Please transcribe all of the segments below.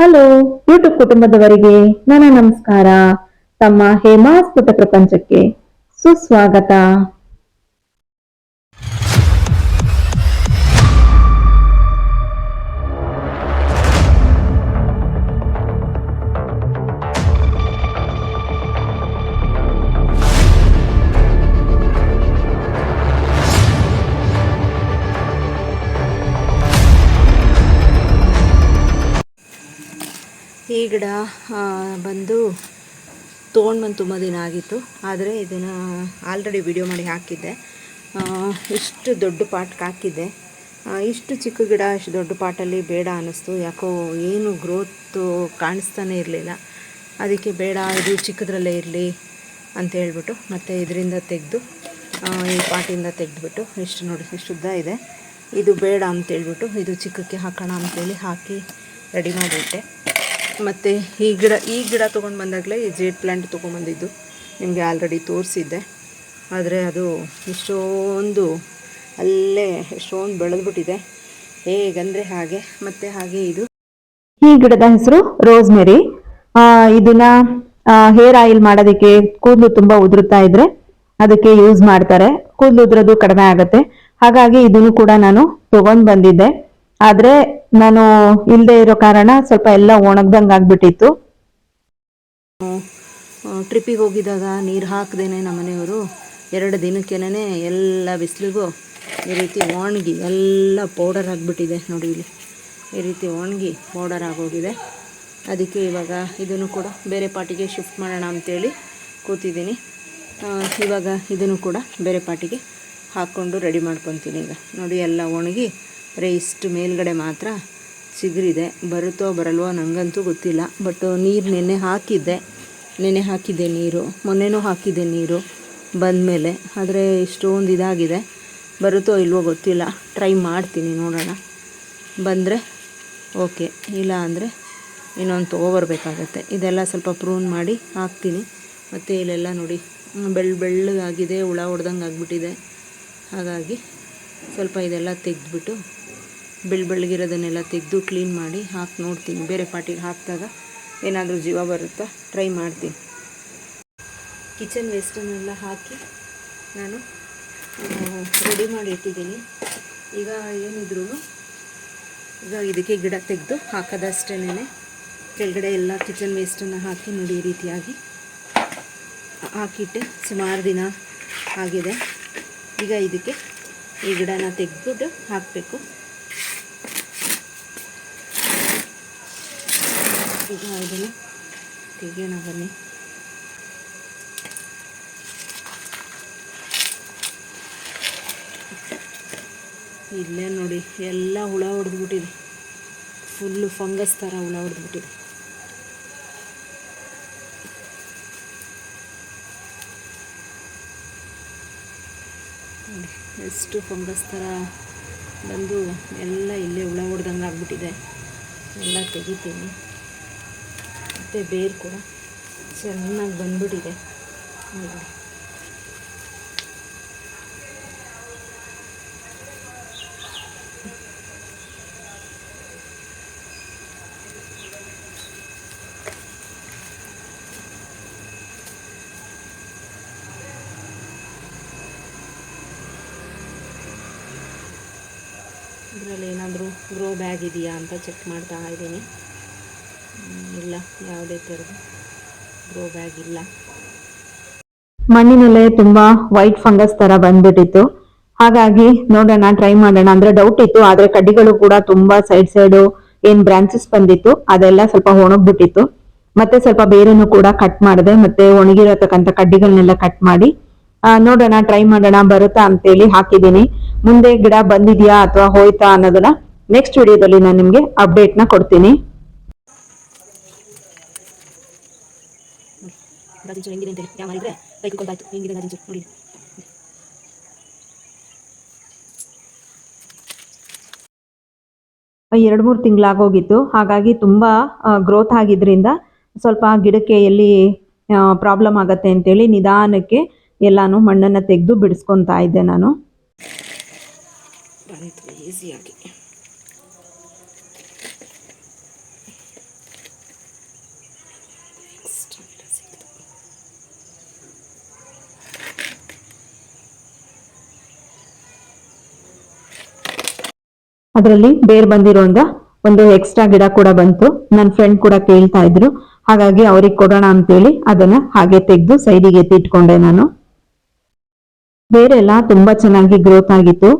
Hello YouTube ಕುಟುಂಬದವರಿಗೆ ನನ್ನ ನಮಸ್ಕಾರ. ತಮ್ಮ ಹೇಮಾಸ್ಪುಟ ಪ್ರಪಂಚಕ್ಕೆ ಸುಸ್ವಾಗತ. ಗಿಡ ಬಂದು ತೊಗೊಂಡು ಬಂದು ತುಂಬ ದಿನ ಆಗಿತ್ತು. ಆದರೆ ಇದನ್ನು ಆಲ್ರೆಡಿ ವಿಡಿಯೋ ಮಾಡಿ ಹಾಕಿದ್ದೆ. ಇಷ್ಟು ದೊಡ್ಡ ಪಾಟ್ಗೆ ಹಾಕಿದ್ದೆ. ಇಷ್ಟು ಚಿಕ್ಕ ಗಿಡ, ಇಷ್ಟು ದೊಡ್ಡ ಪಾಟಲ್ಲಿ ಬೇಡ ಅನ್ನಿಸ್ತು. ಯಾಕೋ ಏನು ಗ್ರೋತು ಕಾಣಿಸ್ತಾನೆ ಇರಲಿಲ್ಲ. ಅದಕ್ಕೆ ಬೇಡ, ಇದು ಚಿಕ್ಕದ್ರಲ್ಲೇ ಇರಲಿ ಅಂತ ಹೇಳ್ಬಿಟ್ಟು ಮತ್ತು ಇದರಿಂದ ತೆಗೆದು ಈ ಪಾಟಿಂದ ತೆಗೆದುಬಿಟ್ಟು ಇಷ್ಟು ನೋಡಿ, ಇಷ್ಟು ಇದೆ. ಇದು ಬೇಡ ಅಂತೇಳ್ಬಿಟ್ಟು ಇದು ಚಿಕ್ಕಕ್ಕೆ ಹಾಕೋಣ ಅಂತೇಳಿ ಹಾಕಿ ರೆಡಿ ಮಾಡಿಬಿಟ್ಟೆ ಮತ್ತು ಈ ಗಿಡ ಈ ಗಿಡ ತೊಗೊಂಡು ಬಂದಾಗಲೇ ಈ ಜೇಡ್ ಪ್ಲ್ಯಾಂಟ್ ತೊಗೊಂಬಂದಿದ್ದು ನಿಮಗೆ ಆಲ್ರೆಡಿ ತೋರಿಸಿದ್ದೆ. ಆದರೆ ಅದು ಎಷ್ಟೊಂದು, ಅಲ್ಲೇ ಎಷ್ಟೊಂದು ಬೆಳೆದ್ಬಿಟ್ಟಿದೆ. ಹೇಗಂದರೆ ಹಾಗೆ, ಮತ್ತು ಹಾಗೆ ಇದು. ಈ ಗಿಡದ ಹೆಸರು ರೋಸ್ಮೆರಿ. ಇದನ್ನ ಹೇರ್ ಆಯಿಲ್ ಮಾಡೋದಕ್ಕೆ ಕೂದಲು ತುಂಬ ಉದುರುತ್ತಾ ಇದ್ರೆ ಅದಕ್ಕೆ ಯೂಸ್ ಮಾಡ್ತಾರೆ. ಕೂದಲು ಉದುರೋದು ಕಡಿಮೆ ಆಗುತ್ತೆ. ಹಾಗಾಗಿ ಇದನ್ನು ಕೂಡ ನಾನು ತಗೊಂಡು ಬಂದಿದ್ದೆ. ಆದ್ರೆ ನಾನು ಇಲ್ಲದೆ ಇರೋ ಕಾರಣ ಸ್ವಲ್ಪ ಎಲ್ಲ ಒಣಗ್ದಂಗ್ ಆಗ್ಬಿಟ್ಟಿತ್ತು. ಟ್ರಿಪ್ಪಿಗೆ ಹೋಗಿದ್ದಾಗ ನೀರು ಹಾಕ್ದೇನೆ ನಮ್ಮ ಮನೆಯವರು. ಎರಡು ದಿನಕ್ಕೇನೆ ಎಲ್ಲ ಬಿಸಿಲಿಗೂ ಈ ರೀತಿ ಒಣಗಿ ಎಲ್ಲ ಪೌಡರ್ ಆಗಿಬಿಟ್ಟಿದೆ ನೋಡಿ ಇಲ್ಲಿ. ಈ ರೀತಿ ಒಣಗಿ ಪೌಡರ್ ಆಗೋಗಿದೆ. ಅದಕ್ಕೆ ಇವಾಗ ಇದನ್ನು ಕೂಡ ಬೇರೆ ಪಾಟಿಗೆ ಶಿಫ್ಟ್ ಮಾಡೋಣ ಅಂತೇಳಿ ಕೂತಿದ್ದೀನಿ. ಇವಾಗ ಇದನ್ನು ಕೂಡ ಬೇರೆ ಪಾಟಿಗೆ ಹಾಕ್ಕೊಂಡು ರೆಡಿ ಮಾಡ್ಕೊತೀನಿ ಈಗ. ನೋಡಿ ಎಲ್ಲ ಒಣಗಿ ಬರೀ ಇಷ್ಟು ಮೇಲ್ಗಡೆ ಮಾತ್ರ ಚಿಗುರಿದೆ ಬರುತ್ತೋ ಬರಲ್ವೋ ನನಗಂತೂ ಗೊತ್ತಿಲ್ಲ. ಬಟ್ ನೀರು ನೆನ್ನೆ ಹಾಕಿದ್ದೆ. ನೆನೆ ಹಾಕಿದ್ದೆ ನೀರು. ಮೊನ್ನೆನೂ ಹಾಕಿದ್ದೆ ನೀರು ಬಂದಮೇಲೆ. ಆದರೆ ಇಷ್ಟೊಂದು ಇದಾಗಿದೆ. ಬರುತ್ತೋ ಇಲ್ವೋ ಗೊತ್ತಿಲ್ಲ. ಟ್ರೈ ಮಾಡ್ತೀನಿ ನೋಡೋಣ. ಬಂದರೆ ಓಕೆ. ಇಲ್ಲ ಅಂದರೆ ಇನ್ನೊಂದು ತೊಗೊಬರ್ಬೇಕಾಗತ್ತೆ. ಇದೆಲ್ಲ ಸ್ವಲ್ಪ ಪ್ರೂನ್ ಮಾಡಿ ಹಾಕ್ತೀನಿ. ಮತ್ತು ಇಲ್ಲೆಲ್ಲ ನೋಡಿ ಬೆಳ್ಳ ಬೆಳ್ಳಗಾಗಿದೆ, ಹುಳ ಹೊಡ್ದಂಗೆ ಆಗಿಬಿಟ್ಟಿದೆ. ಹಾಗಾಗಿ ಸ್ವಲ್ಪ ಇದೆಲ್ಲ ತೆಗೆದ್ಬಿಟ್ಟು ಬೆಳ್ಳಗಿರೋದನ್ನೆಲ್ಲ ತೆಗೆದು ಕ್ಲೀನ್ ಮಾಡಿ ಹಾಕಿ ನೋಡ್ತೀನಿ. ಬೇರೆ ಪಾಟಿಗೆ ಹಾಕಿದಾಗ ಏನಾದರೂ ಜೀವ ಬರುತ್ತಾ? ಟ್ರೈ ಮಾಡ್ತೀನಿ. ಕಿಚನ್ ವೇಸ್ಟನ್ನೆಲ್ಲ ಹಾಕಿ ನಾನು ರೆಡಿ ಮಾಡಿ ಇಟ್ಟಿದ್ದೀನಿ. ಈಗ ಏನಿದ್ರು, ಈಗ ಇದಕ್ಕೆ ಗಿಡ ತೆಗೆದು ಹಾಕೋದಷ್ಟೇ ಕೆಳಗಡೆ ಎಲ್ಲ ಕಿಚನ್ ವೇಸ್ಟನ್ನು ಹಾಕಿ ನೋಡಿ ಈ ರೀತಿಯಾಗಿ ಹಾಕಿಟ್ಟೆ. ಸುಮಾರು ದಿನ ಆಗಿದೆ. ಈಗ ಇದಕ್ಕೆ ಈ ಗಿಡನ ತೆಗೆದ್ಬಿಟ್ಟು ಹಾಕಬೇಕು. ಈಗ ತೆಗೆಯೋಣ ಬನ್ನಿ. ಇಲ್ಲೇ ನೋಡಿ, ಎಲ್ಲ ಹುಳ ಹೊಡೆದ್ಬಿಟ್ಟಿದೆ. ಫುಲ್ಲು ಫಂಗಸ್ ಥರ ಹುಳ ಹೊಡೆದ್ಬಿಟ್ಟಿದೆ. ಎಷ್ಟು ಫಂಗಸ್ ಥರ ಬಂದು ಎಲ್ಲ ಇಲ್ಲೇ ಹುಳ ಹೊಡೆದಂಗೆ ಆಗ್ಬಿಟ್ಟಿದೆ ಎಲ್ಲ ತೆಗಿತೀನಿ. ಮತ್ತು ಬೇರು ಕೂಡ ಚೆನ್ನಾಗಿ ಬಂದ್ಬಿಟ್ಟಿದೆ. ನೋಡಿ ಇದರಲ್ಲಿ ಏನಾದರೂ ಗ್ರೋ ಬ್ಯಾಗ್ ಇದೆಯಾ ಅಂತ ಚೆಕ್ ಮಾಡ್ತಾ ಇದ್ದೀನಿ. ಇಲ್ಲ, ಯಾವುದೇ ಥರದ ಗ್ರೋ ಬ್ಯಾಗ್ ಇಲ್ಲ ಮಣ್ಣಿನಲ್ಲೇ ತುಂಬಾ ವೈಟ್ ಫಂಗಸ್ ತರ ಬಂದ್ಬಿಟ್ಟಿತ್ತು. ಹಾಗಾಗಿ ನೋಡೋಣ, ಟ್ರೈ ಮಾಡೋಣ. ಅಂದ್ರೆ ಡೌಟ್ ಇತ್ತು, ಆದ್ರೆ ಕಡ್ಡಿಗಳು ಕೂಡ ತುಂಬಾ ಸೈಡ್ ಸೈಡ್ ಏನ್ ಬ್ರಾಂಚಸ್ ಬಂದಿತ್ತು, ಅದೆಲ್ಲ ಸ್ವಲ್ಪ ಒಣಗ್ಬಿಟ್ಟಿತ್ತು. ಮತ್ತೆ ಸ್ವಲ್ಪ ಬೇರನ್ನು ಕೂಡ ಕಟ್ ಮಾಡಿದೆ, ಮತ್ತೆ ಒಣಗಿರತಕ್ಕಂತ ಕಡ್ಡಿಗಳನ್ನೆಲ್ಲ ಕಟ್ ಮಾಡಿ ನೋಡೋಣ ಟ್ರೈ ಮಾಡೋಣ, ಬರುತ್ತಾ ಅಂತೇಳಿ ಹಾಕಿದ್ದೀನಿ. ಮುಂದೆ ಗಿಡ ಬಂದಿದ್ಯಾ ಅಥವಾ ಹೋಯ್ತಾ ಅನ್ನೋದನ್ನ ನೆಕ್ಸ್ಟ್ ವಿಡಿಯೋದಲ್ಲಿ ನಾನು ನಿಮ್ಗೆ ಅಪ್ಡೇಟ್ನ ಕೊಡ್ತೀನಿ. ಗಾಜಿನ ಹೆಂಗಿದೆ ಅಂತೇಳಿ ಯಾವ ಮಾಡಿದ್ರೆ ಕೈ ಕುತ್ಕೊಂಡಾಯ್ತು ಹೆಂಗಿದೆ ಗಾಜಿನ ನೋಡಿ. ಎರಡು ಮೂರು ತಿಂಗಳಾಗೋಗಿತ್ತು. ಹಾಗಾಗಿ ತುಂಬಾ ಗ್ರೋತ್ ಆಗಿದ್ರಿಂದ ಸ್ವಲ್ಪ ಗಿಡಕ್ಕೆ ಎಲ್ಲಿ ಪ್ರಾಬ್ಲಮ್ ಆಗತ್ತೆ ಅಂತೇಳಿ ನಿಧಾನಕ್ಕೆ ಎಲ್ಲಾನು ಮಣ್ಣನ್ನು ತೆಗೆದು ಬಿಡಿಸ್ಕೊತಾ ಇದ್ದೆ ನಾನು. ಈಸಿಯಾಗಿ ಅದರಲ್ಲಿ ಬೇರ್ ಬಂದಿರೋಂದ ಒಂದು ಎಕ್ಸ್ಟ್ರಾ ಗಿಡ ಕೂಡ ಬಂತು. ನನ್ನ ಫ್ರೆಂಡ್ ಕೂಡ ಕೇಳ್ತಾ ಇದ್ರು. ಹಾಗಾಗಿ ಅವ್ರಿಗೆ ಕೊಡೋಣ ಅಂತೇಳಿ ಅದನ್ನ ಹಾಗೆ ತೆಗೆದು ಸೈಡಿಗೆ ಎತ್ತಿಟ್ಕೊಂಡೆ ನಾನು. ಬೇರೆಲ್ಲ ತುಂಬಾ ಚೆನ್ನಾಗಿ ಗ್ರೋತ್ ಆಗಿತ್ತು.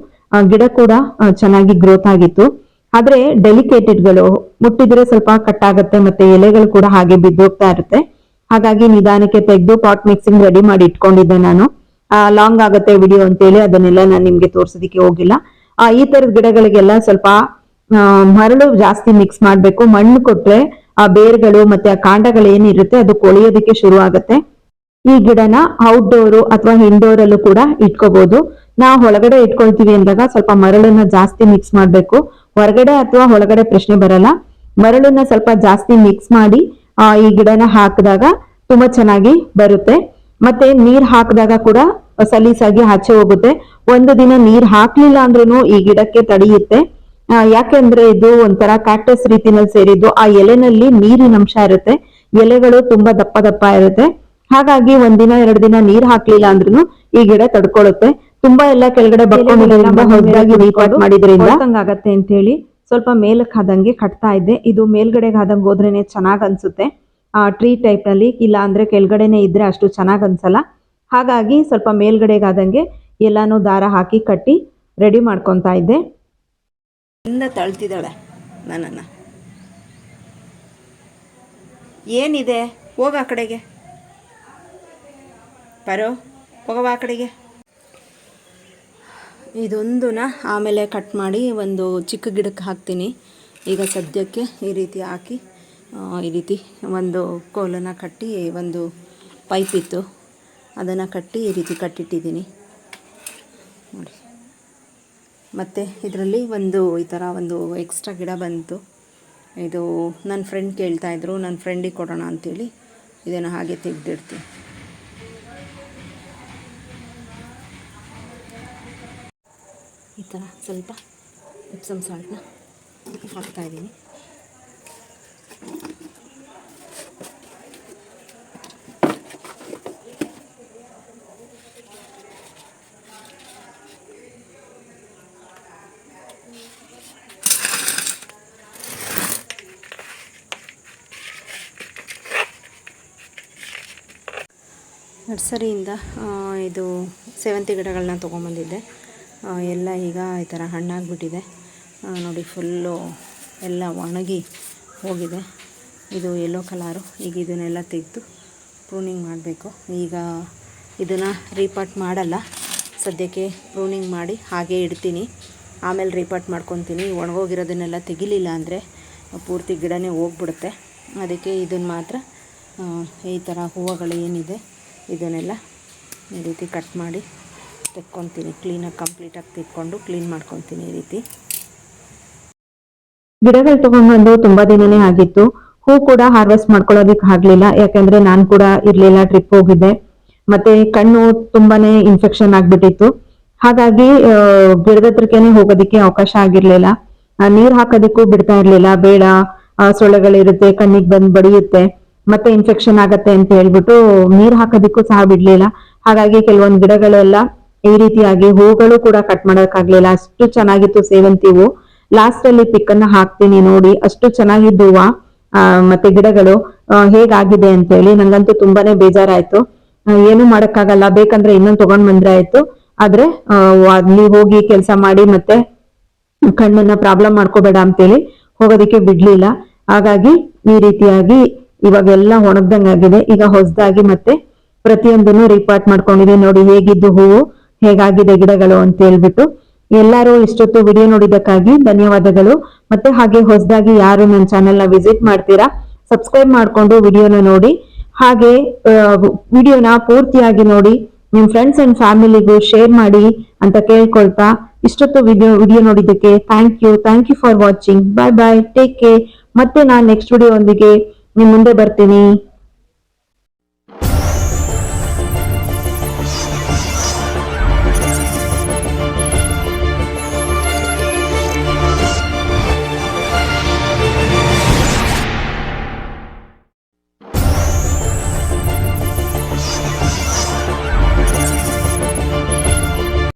ಗಿಡ ಕೂಡ ಚೆನ್ನಾಗಿ ಗ್ರೋತ್ ಆಗಿತ್ತು. ಆದ್ರೆ ಡೆಲಿಕೇಟೆಡ್ಗಳು ಮುಟ್ಟಿದ್ರೆ ಸ್ವಲ್ಪ ಕಟ್ ಆಗುತ್ತೆ ಮತ್ತೆ ಎಲೆಗಳು ಕೂಡ ಹಾಗೆ ಬಿದ್ದೋಗ್ತಾ ಇರುತ್ತೆ. ಹಾಗಾಗಿ ನಿಧಾನಕ್ಕೆ ತೆಗೆದು ಪಾಟ್ ಮಿಕ್ಸಿಂಗ್ ರೆಡಿ ಮಾಡಿ ಇಟ್ಕೊಂಡಿದ್ದೆ ನಾನು. ಲಾಂಗ್ ಆಗುತ್ತೆ ವಿಡಿಯೋ ಅಂತೇಳಿ ಅದನ್ನೆಲ್ಲ ನಾನು ನಿಮ್ಗೆ ತೋರ್ಸೋದಿಕ್ಕೆ ಹೋಗಿಲ್ಲ. ಆ, ಈ ತರದ ಗಿಡಗಳಿಗೆಲ್ಲ ಸ್ವಲ್ಪ ಮರಳು ಜಾಸ್ತಿ ಮಿಕ್ಸ್ ಮಾಡ್ಬೇಕು. ಮಣ್ಣು ಕೊಟ್ರೆ ಆ ಬೇರ್ಗಳು ಮತ್ತೆ ಆ ಕಾಂಡಗಳು ಏನಿರುತ್ತೆ ಅದು ಕೊಳೆಯೋದಕ್ಕೆ ಶುರು ಆಗುತ್ತೆ. ಈ ಗಿಡನ ಔಟ್ಡೋರು ಅಥವಾ ಇಂಡೋರ್ ಅಲ್ಲೂ ಕೂಡ ಇಟ್ಕೋಬಹುದು ನಾವು ಒಳಗಡೆ ಇಟ್ಕೊಳ್ತೀವಿ ಅಂದಾಗ ಸ್ವಲ್ಪ ಮರಳನ್ನ ಜಾಸ್ತಿ ಮಿಕ್ಸ್ ಮಾಡ್ಬೇಕು. ಹೊರಗಡೆ ಅಥವಾ ಒಳಗಡೆ ಪ್ರಶ್ನೆ ಬರಲ್ಲ. ಮರಳನ್ನ ಸ್ವಲ್ಪ ಜಾಸ್ತಿ ಮಿಕ್ಸ್ ಮಾಡಿ ಈ ಗಿಡನ ಹಾಕಿದಾಗ ತುಂಬಾ ಚೆನ್ನಾಗಿ ಬರುತ್ತೆ. ಮತ್ತೆ ನೀರ್ ಹಾಕಿದಾಗ ಕೂಡ ಸಲೀಸಾಗಿ ಆಚೆ ಹೋಗುತ್ತೆ. ಒಂದು ದಿನ ನೀರ್ ಹಾಕ್ಲಿಲ್ಲ ಅಂದ್ರೂ ಈ ಗಿಡಕ್ಕೆ ತಡೆಯುತ್ತೆ. ಯಾಕೆಂದ್ರೆ ಇದು ಒಂಥರ ಕ್ಯಾಕ್ಟಸ್ ರೀತಿನಲ್ಲಿ ಸೇರಿದ್ದು ಆ ಎಲೆನಲ್ಲಿ ನೀರಿನ ಅಂಶ ಇರುತ್ತೆ. ಎಲೆಗಳು ತುಂಬಾ ದಪ್ಪ ದಪ್ಪ ಇರುತ್ತೆ. ಹಾಗಾಗಿ ಒಂದಿನ ಎರಡು ದಿನ ನೀರ್ ಹಾಕ್ಲಿಲ್ಲ ಅಂದ್ರೂ ಈ ಗಿಡ ತಡ್ಕೊಳುತ್ತೆ. ತುಂಬಾ ಎಲ್ಲ ಕೆಳಗಡೆ ಮಾಡಿದ್ರಿಂದ ಆಗತ್ತೆ ಅಂತ ಹೇಳಿ ಸ್ವಲ್ಪ ಮೇಲಕ್ಕೆ ಆದಂಗೆ ಕಟ್ತಾ ಇದೆ ಇದು ಮೇಲ್ಗಡೆಗೆ ಆದಂಗೆ ಹೋದ್ರೇನೆ ಚೆನ್ನಾಗ್ ಅನ್ಸುತ್ತೆ. ಟ್ರೀ ಟೈಪ್ನಲ್ಲಿ ಇಲ್ಲ ಅಂದ್ರೆ ಕೆಳಗಡೆನೆ ಇದ್ರೆ ಅಷ್ಟು ಚೆನ್ನಾಗಿ ಅನ್ಸಲ್ಲ. ಹಾಗಾಗಿ ಸ್ವಲ್ಪ ಮೇಲ್ಗಡೆಗಾದಂಗೆ ಎಲ್ಲನೂ ದಾರ ಹಾಕಿ ಕಟ್ಟಿ ರೆಡಿ ಮಾಡ್ಕೊತಾ ಇದ್ದೆ. ಇಂದ ತಳ್ತಿದ್ದಾಳೆ ನನ್ನನ್ನು. ಏನಿದೆ? ಹೋಗ ಆ ಕಡೆಗೆ. ಪರೋ ಹೋಗವ ಆ ಕಡೆಗೆ. ಇದೊಂದನ್ನ ಆಮೇಲೆ ಕಟ್ ಮಾಡಿ ಒಂದು ಚಿಕ್ಕ ಗಿಡಕ್ಕೆ ಹಾಕ್ತೀನಿ. ಈಗ ಸದ್ಯಕ್ಕೆ ಈ ರೀತಿ ಹಾಕಿ ಈ ರೀತಿ ಒಂದು ಕೋಲನ್ನು ಕಟ್ಟಿ ಒಂದು ಪೈಪ್ ಇತ್ತು. ಅದನ್ನು ಕಟ್ಟಿ ಈ ರೀತಿ ಕಟ್ಟಿಟ್ಟಿದ್ದೀನಿ. ನೋಡಿ. ಮತ್ತು ಇದರಲ್ಲಿ ಒಂದು ಈ ಥರ ಒಂದು ಎಕ್ಸ್ಟ್ರಾ ಗಿಡ ಬಂತು. ಇದು ನನ್ನ ಫ್ರೆಂಡ್ ಕೇಳ್ತಾ ಇದ್ರು ನನ್ನ ಫ್ರೆಂಡಿಗೆ ಕೊಡೋಣ ಅಂಥೇಳಿ ಇದನ್ನು ಹಾಗೆ ತೆಗೆದಿಡ್ತೀನಿ. ಈ ಥರ ಸ್ವಲ್ಪ ಎಪ್ಸಮ್ ಸಾಲ್ಟ್ನ ಹಾಕ್ತಾಯಿದ್ದೀನಿ ನರ್ಸರಿಯಿಂದ ಇದು ಸೇವಂತಿ ಗಿಡಗಳನ್ನ ತೊಗೊಂಬಂದಿದ್ದೆ. ಎಲ್ಲ ಈಗ ಈ ಥರ ಹಣ್ಣಾಗಿಬಿಟ್ಟಿದೆ. ನೋಡಿ ಫುಲ್ಲು ಎಲ್ಲ ಒಣಗಿ ಹೋಗಿದೆ. ಇದು ಯೆಲ್ಲೋ ಕಲರು ಈಗ ಇದನ್ನೆಲ್ಲ ತೆಗೆದು ಪ್ರೂನಿಂಗ್ ಮಾಡಬೇಕು. ಈಗ ಇದನ್ನು ರೀಪಾಟ್ ಮಾಡಲ್ಲ. ಸದ್ಯಕ್ಕೆ ಪ್ರೂನಿಂಗ್ ಮಾಡಿ ಹಾಗೆ ಇಡ್ತೀನಿ. ಆಮೇಲೆ ರೀಪಾಟ್ ಮಾಡ್ಕೊತೀನಿ. ಒಣಗೋಗಿರೋದನ್ನೆಲ್ಲ ತೆಗಿಲಿಲ್ಲ ಅಂದರೆ ಪೂರ್ತಿ ಗಿಡನೇ ಹೋಗ್ಬಿಡುತ್ತೆ. ಅದಕ್ಕೆ ಇದನ್ನು ಮಾತ್ರ ಈ ಥರ ಹೂವುಗಳು ಏನಿದೆ ಇದನ್ನೆಲ್ಲ ಈ ರೀತಿ ಕಟ್ ಮಾಡಿ ತೆಕ್ಕೊತೀನಿ. ಕ್ಲೀನಾಗಿ ಕಂಪ್ಲೀಟಾಗಿ ತೆಕ್ಕೊಂಡು ಕ್ಲೀನ್ ಮಾಡ್ಕೊತೀನಿ ಈ ರೀತಿ. ಗಿಡಗಳು ತಗೊಂಡ್ಬಂದು ತುಂಬಾ ದಿನನೇ ಆಗಿತ್ತು. ಹೂ ಕೂಡ ಹಾರ್ವೆಸ್ಟ್ ಮಾಡ್ಕೊಳ್ಳೋದಿಕ್ ಆಗ್ಲಿಲ್ಲ. ಯಾಕಂದ್ರೆ ನಾನ್ ಕೂಡ ಇರ್ಲಿಲ್ಲ ಟ್ರಿಪ್ ಹೋಗಿದ್ದೆ. ಮತ್ತೆ ಕಣ್ಣು ತುಂಬಾನೇ ಇನ್ಫೆಕ್ಷನ್ ಆಗ್ಬಿಟ್ಟಿತ್ತು. ಹಾಗಾಗಿ ಗಿಡದ ಹತ್ರಕ್ಕೇನೆ ಹೋಗೋದಕ್ಕೆ ಅವಕಾಶ ಆಗಿರ್ಲಿಲ್ಲ. ನೀರ್ ಹಾಕೋದಿಕ್ಕೂ ಬಿಡ್ತಾ ಇರ್ಲಿಲ್ಲ. ಬೇಡ ಸೊಳ್ಳೆಗಳಿರುತ್ತೆ, ಕಣ್ಣಿಗೆ ಬಂದ್ ಬಡಿಯುತ್ತೆ, ಮತ್ತೆ ಇನ್ಫೆಕ್ಷನ್ ಆಗತ್ತೆ ಅಂತ ಹೇಳ್ಬಿಟ್ಟು ನೀರ್ ಹಾಕೋದಿಕ್ಕೂ ಸಹ ಬಿಡ್ಲಿಲ್ಲ. ಹಾಗಾಗಿ ಕೆಲವೊಂದ್ ಗಿಡಗಳೆಲ್ಲ ಈ ರೀತಿಯಾಗಿ ಹೂಗಳು ಕೂಡ ಕಟ್ ಮಾಡೋಕ್ಕಾಗ್ಲಿಲ್ಲ. ಅಷ್ಟು ಚೆನ್ನಾಗಿತ್ತು ಸೇವಂತಿ ಹೂ ಲಾಸ್ಟ್ ಅಲ್ಲಿ ಪಿಕ್ ಅನ್ನ ಹಾಕ್ತೀನಿ ನೋಡಿ, ಅಷ್ಟು ಚೆನ್ನಾಗಿದ್ದು ಹೂವ ಮತ್ತೆ ಗಿಡಗಳು ಹೇಗಾಗಿದೆ ಅಂತ ಹೇಳಿ ನಂಗಂತೂ ತುಂಬಾನೇ ಬೇಜಾರಾಯ್ತು. ಏನು ಮಾಡಕ್ಕಾಗಲ್ಲ, ಬೇಕಂದ್ರೆ ಇನ್ನೊಂದು ತಗೊಂಡ್ ಬಂದ್ರೆ ಆಯ್ತು. ಆದ್ರೆ ಅಲ್ಲಿ ಹೋಗಿ ಕೆಲಸ ಮಾಡಿ ಮತ್ತೆ ಕಣ್ಣನ್ನ ಪ್ರಾಬ್ಲಮ್ ಮಾಡ್ಕೋಬೇಡ ಅಂತೇಳಿ ಹೋಗೋದಕ್ಕೆ ಬಿಡ್ಲಿಲ್ಲ. ಹಾಗಾಗಿ ಈ ರೀತಿಯಾಗಿ ಇವಾಗೆಲ್ಲ ಒಣಗ್ದಂಗಾಗಿದೆ ಈಗ ಹೊಸದಾಗಿ ಮತ್ತೆ ಪ್ರತಿಯೊಂದನ್ನು ರಿಪಾರ್ಟ್ ಮಾಡ್ಕೊಂಡಿದೆ ನೋಡಿ, ಹೇಗಿದ್ದು ಹೂವು, ಹೇಗಾಗಿದೆ ಗಿಡಗಳು ಅಂತ ಹೇಳ್ಬಿಟ್ಟು ಎಲ್ಲರೂ ಇಷ್ಟೊತ್ತು ವಿಡಿಯೋ ನೋಡಿದ್ದಕ್ಕಾಗಿ ಧನ್ಯವಾದಗಳು. ಮತ್ತೆ ಹಾಗೆ ಹೊಸದಾಗಿ ಯಾರು ನನ್ನ ಚಾನೆಲ್ನ ವಿಸಿಟ್ ಮಾಡ್ತೀರಾ ಸಬ್ಸ್ಕ್ರೈಬ್ ಮಾಡ್ಕೊಂಡು ವಿಡಿಯೋನ ನೋಡಿ. ಹಾಗೆ ವಿಡಿಯೋನ ಪೂರ್ತಿಯಾಗಿ ನೋಡಿ, ನಿಮ್ ಫ್ರೆಂಡ್ಸ್ ಅಂಡ್ ಫ್ಯಾಮಿಲಿಗೂ ಶೇರ್ ಮಾಡಿ ಅಂತ ಕೇಳ್ಕೊಳ್ತಾ ಇಷ್ಟೊತ್ತು ವಿಡಿಯೋ ವಿಡಿಯೋ ನೋಡಿದ್ದಕ್ಕೆ thank you thank you for watching bye bye take care ಮತ್ತೆ ನಾನು ನೆಕ್ಸ್ಟ್ ವಿಡಿಯೋ ಒಂದಿಗೆ ನಿಮ್ ಮುಂದೆ ಬರ್ತೀನಿ.